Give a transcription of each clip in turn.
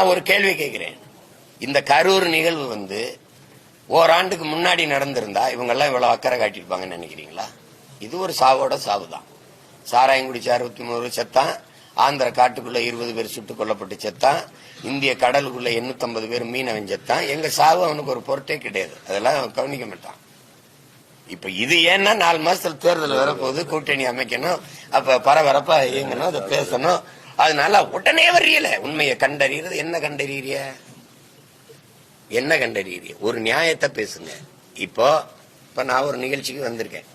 நான் ஒரு கேள்வி கேட்கிறேன். இந்த கரூர் நிகழ்வு வந்து ஓராண்டுக்கு முன்னாடி நடந்திருந்தா இவங்கெல்லாம் இவ்வளவு அக்கறை காட்டியிருப்பாங்கன்னு நினைக்கிறீங்களா? இது ஒரு சாவோட சாவு தான் சாராயங்குடிச்சு அறுபத்தி மூணு செத்தான். ஆந்திர காட்டுக்குள்ள இருபது பேர் சுட்டுக் கொல்லப்பட்டு செத்தான். இந்திய கடலுக்குள்ள எண்ணூத்தம்பது பேர் மீனவன் செத்தான். எங்க சாவு அவனுக்கு ஒரு பொருட்டே கிடையாது. அதெல்லாம் அவன் கவனிக்க மாட்டான். இப்ப இது ஏன்னா நாலு மாசத்துல தேர்தல் வரப்போகுது கூட்டணி அமைக்கணும் அப்ப பரபரப்பா இயங்கணும் அதை பேசணும். அதனால உடனே வர்றீல. உண்மையை கண்டறியறது என்ன கண்டறிய என்ன கண்டறிய ஒரு நியாயத்தை பேசுங்க. இப்போ இப்ப நான் ஒரு நிகழ்ச்சிக்கு வந்திருக்கேன்.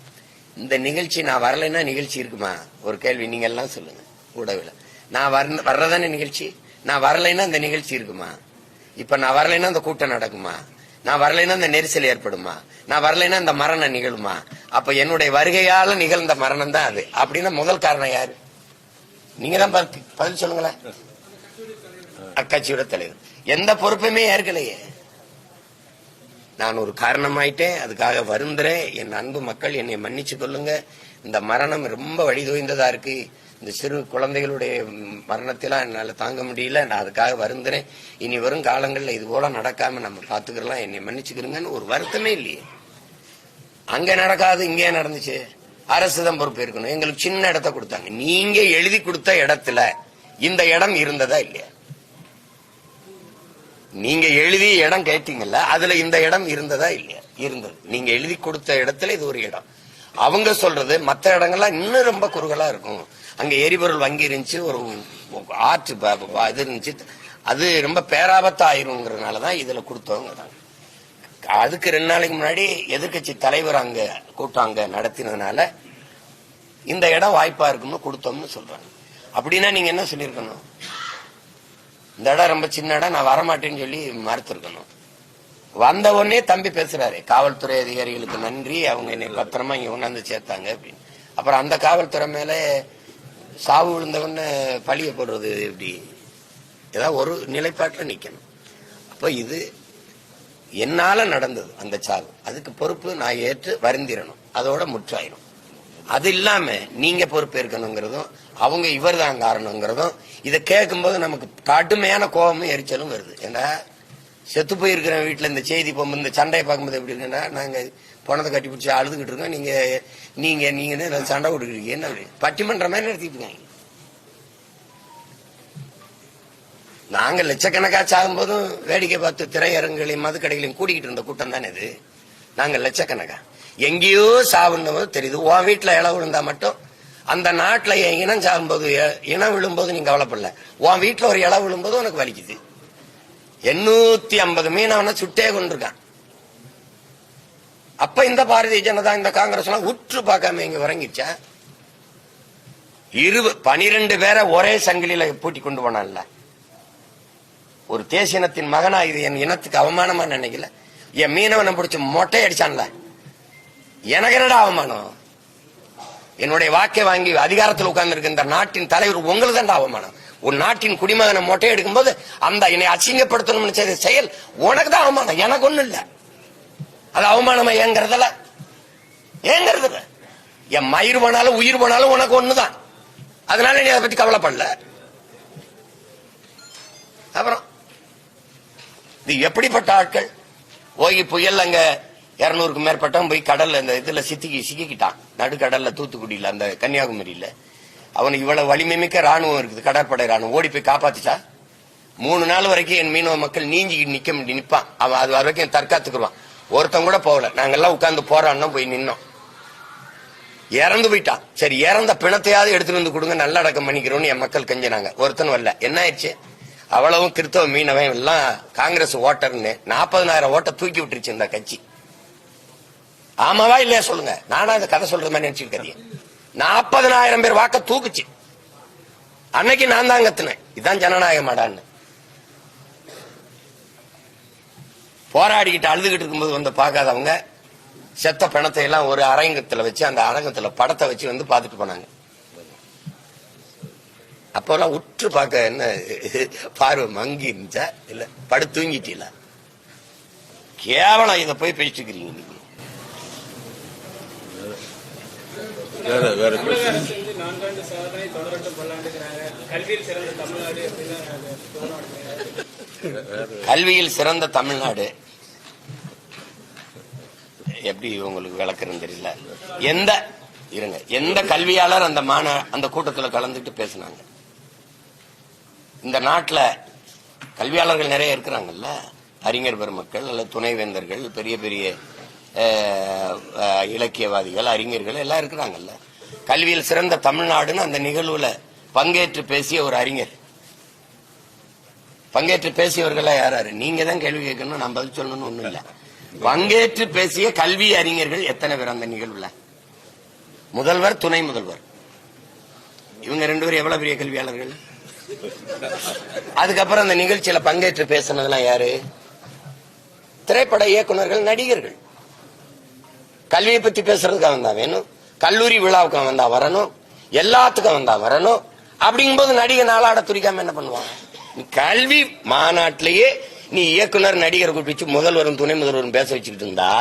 இந்த நிகழ்ச்சி நான் வரலைன்னா நிகழ்ச்சி இருக்குமா? ஒரு கேள்வி நீங்க எல்லாம் சொல்லுங்க. கூடவில். நான் வர வர்றதானே நிகழ்ச்சி? நான் வரலைன்னா இந்த நிகழ்ச்சி இருக்குமா? இப்ப நான் வரலைன்னா இந்த கூட்டம் நடக்குமா? நான் வரலைன்னா இந்த நெரிசல் ஏற்படுமா? நான் வரலைன்னா இந்த மரணம் நிகழுமா? அப்ப என்னுடைய வருகையால நிகழ்ந்த மரணம் தான் அது. அப்படின்னா முதல் காரணம் யாரு? நீங்க தான் பதில் பதில் சொல்லுங்களேன். அக்கட்சியோட தலைவர். எந்த பொறுப்புமே ஏற்கலையே. நான் ஒரு காரணமாயிட்டேன் அதுக்காக வருந்துறேன். என் அன்பு மக்கள் என்னை மன்னிச்சு கொள்ளுங்க. இந்த மரணம் ரொம்ப வழிதோய்ந்ததா இருக்கு. இந்த சிறு குழந்தைகளுடைய மரணத்திலாம் மரணத்தெல்லாம் என்னால தாங்க முடியல. நான் அதுக்காக வருந்துறேன். இனி வரும் காலங்களில் இது போல நடக்காம நம்ம பாத்துக்கலாம் என்னை மன்னிச்சுக்கிறோங்கன்னு ஒரு வருத்தமே இல்லையே. அங்க நடக்காது இங்கே நடந்துச்சு. அரசு தான் பொறுப்பு இருக்கணும். எங்களுக்கு சின்ன இடத்த கொடுத்தாங்க. நீங்க எழுதி கொடுத்த இடத்துல இந்த இடம் இருந்ததா இல்லையா? நீங்க எழுதி இடம் கேட்டீங்கல்ல அதுல இந்த இடம் இருந்ததா இல்லையா? இருந்தது. நீங்க எழுதி கொடுத்த இடத்துல இது ஒரு இடம். அவங்க சொல்றது மற்ற இடங்கள்லாம் இன்னும் ரொம்ப குறுகலா இருக்கும். அங்க எரிபொருள் வங்கி இருந்துச்சு ஒரு ஆற்று இது இருந்துச்சு. அது ரொம்ப பேராபத்தாயிருங்கிறதுனாலதான் இதுல கொடுத்தவங்க தான். அதுக்கு ரெண்டு நாளைக்கு முன்னாடி எதிர்க்கட்சி தலைவர் அங்க கூட்டம் அங்க நடத்தினதுனால இந்த இடம் வாய்ப்பா இருக்கும்னு கொடுத்தோம்னு சொல்றாங்க. அப்படின்னா நீங்க என்ன சொல்லியிருக்கணும்? இந்த இடம் ரொம்ப சின்ன இடம் நான் வரமாட்டேன்னு சொல்லி மறுத்திருக்கணும். வந்த உடனே தம்பி பேசுறாரு காவல்துறை அதிகாரிகளுக்கு நன்றி அவங்க என்னை பத்திரமா இங்க கொண்டாந்து சேர்த்தாங்க அப்படின்னு. அப்புறம் அந்த காவல்துறை மேல சாவு விழுந்தவொன்னு பழிய போடுறது எப்படி? ஏதாவது ஒரு நிலைப்பாட்டில் நிற்கணும் அப்போ இது என்னால நடந்தது அந்த சாவு. அதுக்கு பொறுப்பு நான் ஏற்று வருந்திரணும். அதோட முற்றாயிரும். அது இல்லாம நீங்க பொறுப்பேற்கணுங்கிறதும் அவங்க இவர் தான் காரணங்கிறதும் இதை கேட்கும்போது நமக்கு கடுமையான கோபமும் எரிச்சலும் வருது. ஏன்னா செத்து போயிருக்கிற வீட்டில் இந்த செய்தி போகும்போது இந்த சண்டையை பார்க்கும்போது எப்படி இருக்குன்னா நாங்க பணத்தை கட்டி பிடிச்சி அழுதுகிட்டு இருக்கோம். நீங்க நீங்க நீங்க சண்டை கொடுக்குறீங்க என்ன பட்டிமன்ற மாதிரி நடத்திட்டு இருக்காங்க. நாங்க லட்சக்கணக்கா சாகும் போதும் வேடிக்கை பார்த்து திரையரங்குகளையும் மதுக்கடைகளையும் கூட்டிகிட்டு இருந்த கூட்டம் தானே இது? நாங்க லட்சக்கணக்கா. எங்கேயோ சாவுன்னு தெரியுது உன் வீட்டில் இலை விழுந்தா மட்டும் அந்த நாட்டில் என் இனம் சாகும்போது எ- இனம் விழும்போது நீங்க கவலைப்படல. உன் வீட்டில் ஒரு இலை விழும்போது உனக்கு வலிக்குது. எண்ணூத்தி ஐம்பது மீனவனை சுட்டே கொண்டிருக்கான் அப்ப இந்த பாரதிய ஜனதா இந்த காங்கிரஸ் எல்லாம் உற்று பார்க்காம இங்க உறங்கிச்சா இரு பனிரெண்டு பேரை ஒரே சங்கிலியில பூட்டி கொண்டு போனான்ல. ஒரு தேசியனத்தின் மகனா இது என் இனத்துக்கு அவமானமா நினைக்கல. என் மீனவனை பிடிச்சி மொட்டை அடிச்சான்ல எனக்கு என்னடா அவமானம்? என்னுடைய வாக்கை வாங்கி அதிகாரத்தில் உட்கார்ந்து இந்த நாட்டின் தலைவர் உங்களுக்கு தான் அவமானம்? ஒரு நாட்டின் குடிமகனை மொட்டை எடுக்கும்போது அந்த என்னை அசிங்கப்படுத்தணும்னு செய்த செயல் உனக்கு தான் அவமானம். எனக்கு ஒண்ணும் இல்ல. அது அவமானமா ஏங்கிறதுல ஏங்கிறது என் மயிர் போனாலும் உயிர் போனாலும் உனக்கு ஒண்ணுதான். அதனால நீ அதை பத்தி கவலைப்படல. அப்புறம்? இது எப்படிப்பட்ட ஆட்கள்? ஓகி புயல் அங்க இருநூறுக்கு மேற்பட்டவன் போய் கடல்ல இந்த இதுல சித்திக்கி சிக்கிக்கிட்டான். நடுக்கடல்ல தூத்துக்குடியில அந்த கன்னியாகுமரியில. அவனுக்கு இவ்வளவு வலிமை மிக்க ராணுவம் இருக்குது கடற்படை ராணுவம் ஓடி போய் காப்பாத்துச்சா? மூணு நாள் வரைக்கும் என் மீனவ மக்கள் நீஞ்சி நிக்க முடியும் நிப்பான். அவன் அது வரைக்கும் தற்காத்துக்குருவான். ஒருத்தன் கூட போகல. நாங்கெல்லாம் உட்காந்து போறான்னு போய் நின்னோம். இறந்து போயிட்டான். சரி இறந்த பிணத்தையாவது எடுத்துட்டு வந்து கொடுங்க நல்லடக்கம் பண்ணிக்கிறோம்னு என் மக்கள் கெஞ்சினாங்க. ஒருத்தன் வரல. என்ன ஆயிடுச்சு? அவ்வளவும் கிறிஸ்தவ மீனவன் எல்லாம் காங்கிரஸ் ஓட்டர்னு நாற்பதனாயிரம் ஓட்டை தூக்கி விட்டுருச்சு இந்த கட்சி. ஆமாவா இல்லையா சொல்லுங்க? நானா இந்த கதை சொல்ற மாதிரி நினைச்சிருக்கேன் நாற்பதனாயிரம் பேர் வாக்க தூக்குச்சு. அன்னைக்கு நான் தான் கத்துனேன். இதான் ஜனநாயக மாடான்னு போராடிக்கிட்டு அழுதுகிட்டு இருக்கும்போது வந்து பார்க்காதவங்க செத்த பிணத்தை எல்லாம் ஒரு அரங்கத்துல வச்சு அந்த அரங்கத்துல படத்தை வச்சு வந்து பார்த்துட்டு போனாங்க. அப்போல்லாம் உற்று பார்க்க என்ன? பார்வை மங்கி இருந்துச்சா? இல்ல படு தூங்கிட்டீல கேவலம் இதை போய் பேசிட்டுக்கிறீங்க நீங்க. வேற கல்வியில் சிறந்த தமிழ்நாடு எப்படி உங்களுக்கு விளக்குறதுன்னு தெரியல. எந்த இருங்க எந்த கல்வியாளர் அந்த மாநா அந்த கூட்டத்தில் கலந்துட்டு பேசினாங்க? இந்த நாட்டில் கல்வியாளர்கள் நிறைய இருக்கிறாங்கல்ல? அறிஞர் பெருமக்கள் அல்ல துணைவேந்தர்கள் பெரிய பெரிய இலக்கியவாதிகள் அறிஞர்கள் எல்லாம் இருக்கிறாங்கல்ல? கல்வியில் சிறந்த தமிழ்நாடுன்னு அந்த நிகழ்வுல பங்கேற்று பேசிய ஒரு அறிஞர். பங்கேற்று பேசியவர்களா யாராரு? நீங்க தான் கேள்வி கேட்கணும் நான் பதில் சொல்லணும்னு ஒண்ணும் இல்ல. பங்கேற்று பேசிய கல்வி அறிஞர்கள் எத்தனை பேர் அந்த நிகழ்வுல? முதல்வர் துணை முதல்வர். இவங்க ரெண்டு பேரும் எவ்வளவு பெரிய கல்வியாளர்கள்? அதுக்கப்புறம் அந்த நிகழ்ச்சியில பங்கேற்று பேசினதெல்லாம் யாரு? திரைப்பட இயக்குனர்கள் நடிகர்கள். கல்வியை பத்தி பேசுறதுக்கு அவன் தான் வேணும். கல்லூரி விழாவுக்கு அவன் தான் வரணும். எல்லாத்துக்கும் அவன் தான் வரணும். அப்படிங்கும்போது நடிகர் நாளாட துடிக்காம என்ன பண்ணுவான்? கல்வி மாநாட்டிலேயே நீ இயக்குனர் நடிகர் கூப்பிட்டு முதல்வரும் துணை முதல்வரும் பேச வச்சுக்கிட்டு இருந்தா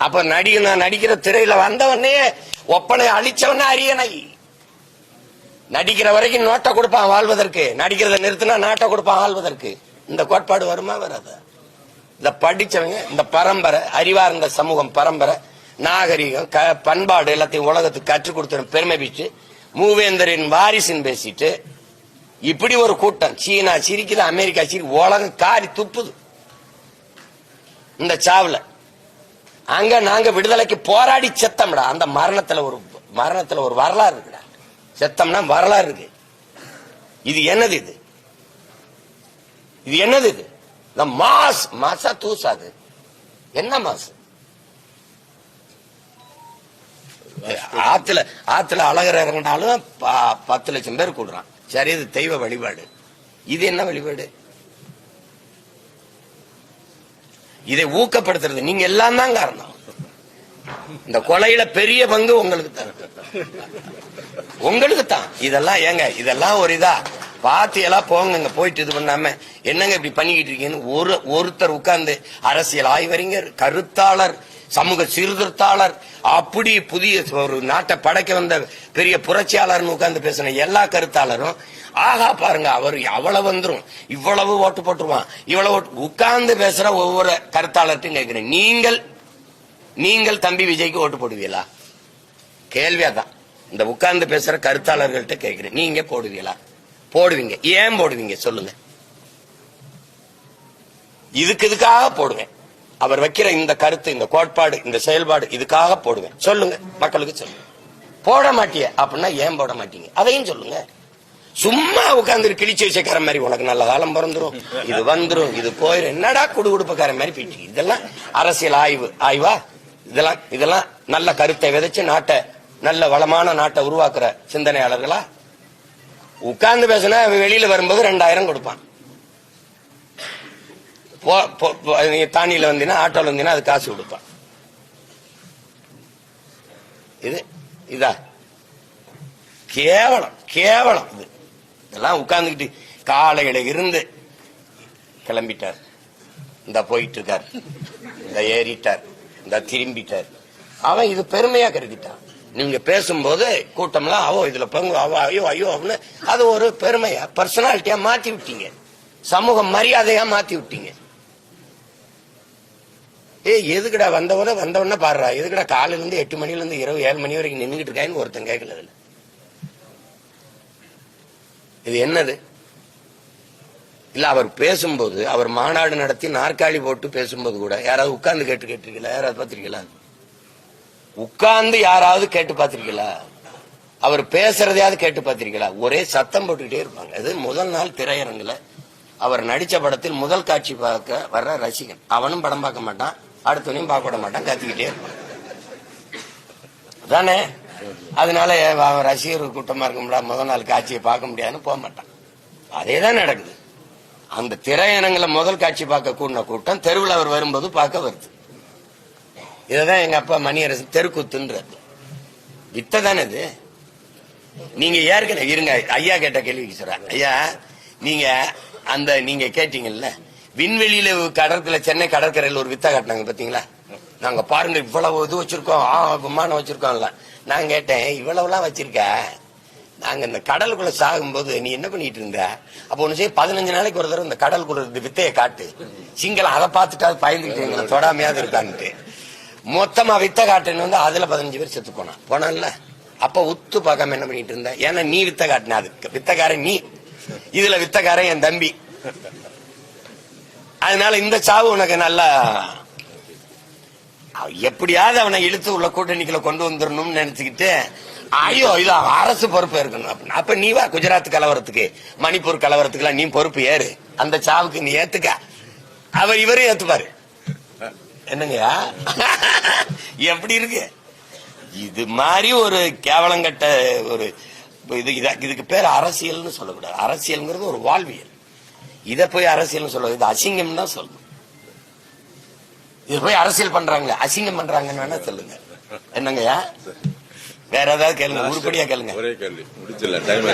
அப்ப நடிகர் நான் நடிக்கிற திரையில வந்தவனே ஒப்பனை அழிச்சவனே அரியணை. நடிக்கிற வரைக்கும் நோட்டை கொடுப்பான் வாழ்வதற்கு. நடிக்கிறத நிறுத்தினா நாட்டை கொடுப்பான் வாழ்வதற்கு. இந்த கோட்பாடு வருமா வராது? இந்த படிச்சவங்க இந்த பரம்பரை அறிவார்ந்த சமூகம் பரம்பரை நாகரிகம் க- பண்பாடு எல்லாத்தையும் உலகத்துக்கு கற்றுக் கொடுத்த பெருமை பிச்சு மூவேந்தரின் வாரிசுன்னு பேசிட்டு இப்படி ஒரு கூட்டம் சீனா சிரிக்குது அமெரிக்கா சிரி உலகம் காரி துப்புது. இந்த சாவுல. அங்க நாங்க விடுதலைக்கு போராடி செத்தம்டா. அந்த மரணத்துல ஒரு மரணத்துல ஒரு வரலாறு செத்தம்னா வரலாறு இருக்கு. இது என்னது இது? இது என்னது இது? இந்த மாஸ் மாசா தூசாது என்ன மாசு ஆத்துல ஆத்துல அழகர் இறங்கினாலும் ப- பத்து லட்சம் பேர் கூடுறான். சரி இது தெய்வ வழிபாடு. இது என்ன வழிபாடு? இதை ஊக்கப்படுத்துறது. நீங்க எல்லாம் தான் காரணம். இந்த கொலையில பெரிய பங்கு உங்களுக்கு தான் உங்களுக்கு தான் இதெல்லாம் ஏங்க இதெல்லாம் ஒரு இதா? பார்த்து எல்லாம் போங்க போயிட்டு இது பண்ணாம. என்னங்க இப்படி பண்ணிக்கிட்டு இருக்கீங்கன்னு ஒரு ஒருத்தர் உட்கார்ந்து அரசியல் ஆய்வறிஞர் கருத்தாளர் சமூக சீர்திருத்தாளர் அப்படி புதிய ஒரு நாட்டை படைக்க வந்த பெரிய புரட்சியாளர்னு உட்கார்ந்து பேசின எல்லா கருத்தாளரும் ஆகா பாருங்க அவர் அவ்வளவு வந்துடும் இவ்வளவு ஓட்டு போட்டுருவான் இவ்வளவு உட்கார்ந்து பேசுற ஒவ்வொரு கருத்தாளர்ட்டும் கேட்கிறேன். நீங்கள் நீங்கள் தம்பி விஜய்க்கு ஓட்டு போடுவீங்களா? கேள்வியா தான் இந்த உட்கார்ந்து பேசுற கருத்தாளர்கள்ட்ட கேட்கிறேன். நீங்க போடுவீங்களா? போடுவீங்க. ஏன் போடுவீங்க? சொல்லுங்க. இதுக்கு இதுக்காக போடுவேன். அவர் வைக்கிற இந்த கருத்து இந்த கோட்பாடு இந்த செயல்பாடு இதுக்காக போடுவேன். சொல்லுங்க. மக்களுக்கு சொல்லுங்க. போட மாட்டிய அப்படின்னா ஏன் போட மாட்டீங்க? அதையும் சொல்லுங்க. சும்மா உட்கார்ந்து கிழிச்சு வச்சக்கார மாதிரி உனக்கு நல்ல காலம் பிறந்துரும். இது வந்துரும். இது போயிரும். என்னடா குடுகுடுப்புக்கார மாதிரி போயிட்டு இதெல்லாம் அரசியல் ஆய்வு. ஆய்வா? இதெல்லாம் இதெல்லாம் நல்ல கருத்தை விதைச்சு நாட்டை நல்ல வளமான நாட்டை உருவாக்குற சிந்தனையாளர்களா? உட்கார்ந்து பேசினா அவன் வெளியில வரும்போது ரெண்டாயிரம் கொடுப்பான். போ- தானியில வந்தீங்கன்னா ஆட்டோல வந்தீங்கன்னா அது காசு கொடுப்பான். இது இதா? கேவலம் கேவலம் இது. இதெல்லாம் உட்கார்ந்துக்கிட்டு காலையில இருந்து கிளம்பிட்டார். இந்த போயிட்டு இருக்கார். இந்த ஏறிட்டார். இந்த திரும்பிட்டார். அவன் இது பெருமையா கருதிட்டான். நீங்க பேசும்போது கூட்டம்லாம் அவோ இதுல பங்கு அவோ ஐயோ ஐயோ அப்படின்னு. அது ஒரு பெருமையா பர்சனாலிட்டியா மாத்தி விட்டீங்க. சமூக மரியாதையா மாத்தி விட்டீங்க. ஏய் எதுக்குடா வந்தவன வந்தவன பாடுறா எதுக்குடா காலையில இருந்து எட்டு மணில இருந்து இரவு ஏழு மணி வரைக்கும் நின்றுக்கிட்டு இருக்காங்கன்னு ஒருத்தன் கேட்கல இது என்னது? இல்ல அவர் பேசும்போது அவர் மாநாடு நடத்தி நாற்காலி போட்டு பேசும்போது கூட யாராவது உட்கார்ந்து கேட்டு கேட்டிருக்கீங்களா? யாராவது பார்த்திருக்கீங்களா? உட்கார்ந்து யாராவது கேட்டு பார்த்திருக்கீங்களா? அவர் பேசுறதையாவது கேட்டு பார்த்திருக்கீங்களா? ஒரே சத்தம் போட்டுக்கிட்டே இருப்பாங்க. அது முதல் நாள் திரையரங்குல அவர் நடிச்ச படத்தில் முதல் காட்சி பார்க்க வர்ற ரசிகன். அவனும் படம் பார்க்க மாட்டான் அடுத்தவனையும் பார்க்க விட மாட்டான் கத்திக்கிட்டே இருப்பான். தானே அதனால அவன் ரசிகர் கூட்டமா இருக்கும்டா முதல் நாள் காட்சியை பார்க்க முடியாதுன்னு போக மாட்டான். அதே தான் நடக்குது. அந்த திரையரங்குல முதல் காட்சி பார்க்க கூடின கூட்டம் தெருவில் அவர் வரும்போது பார்க்க வருது. இதுதான் எங்க அப்பா மணியரசு தெருக்கூத்துன்றது. வித்தை தானே இது? நீங்க ஏற்கனவே இருங்க ஐயா கேட்ட கேள்விக்கு சொல்றேன். ஐயா நீங்க அந்த நீங்க கேட்டீங்கல்ல விண்வெளியில கடற்கரை சென்னை கடற்கரையில் ஒரு வித்தை காட்டினாங்க பாத்தீங்களா நாங்க பாருங்க இவ்வளவு இது வச்சிருக்கோம் ஆ, விமானம் வச்சிருக்கோம்ல. நான் கேட்டேன் இவ்வளவுலாம் வச்சிருக்க? நாங்க இந்த கடலுக்குள்ள சாகும்போது நீ என்ன பண்ணிட்டு இருந்த? அப்ப ஒன்று செய்ய பதினஞ்சு நாளைக்கு ஒரு தடவை இந்த கடலுக்குள்ள வித்தையை காட்டு. சிங்களம் அதை பார்த்துட்டா அது தொடாமையாவது இருக்கான்ட்டு. மொத்தமா வித்த காட்டுன்னு வந்து அதுல பதினஞ்சு பேர் செத்து போனான். போனான்ல. அப்ப உத்து பார்க்காம என்ன பண்ணிட்டு இருந்த? ஏன்னா நீ வித்த காட்டின அதுக்கு வித்தக்காரன் நீ. இதுல வித்தக்காரன் என் தம்பி. அதனால இந்த சாவு உனக்கு நல்லா எப்படியாவது அவனை இழுத்து உள்ள கூட்டணிக்குள்ள கொண்டு வந்துடணும்னு நினைச்சுக்கிட்டு ஐயோ இது அரசு பொறுப்பு இருக்கணும். அப்படின்னு அப்ப நீ வா குஜராத் கலவரத்துக்கு. மணிப்பூர் கலவரத்துக்குலாம் நீ பொறுப்பு ஏறு. அந்த சாவுக்கு நீ ஏத்துக்க. அவர் இவரும் ஏத்துப்பாரு. என்னங்கய்யா எப்படி இருக்கு? இது மாதிரி ஒரு கேவலங்கட்ட ஒரு இது இத- இதுக்கு பேர் அரசியல்னு சொல்லக்கூடாது. அரசியல்ங்கிறது ஒரு வாழ்வியல். இத போய் அரசியல்னு சொல்ல இது அசிங்கம் தான் சொல்லணும் இது போய் அரசியல் பண்றாங்களே அசிங்கம் பண்றாங்கன்னு வேணா சொல்லுங்க. என்னங்கய்யா வேற ஏதாவது கேளுங்க உருப்படியா கேளுங்க. ஒரே கேள்வி முடிச்சல டைம்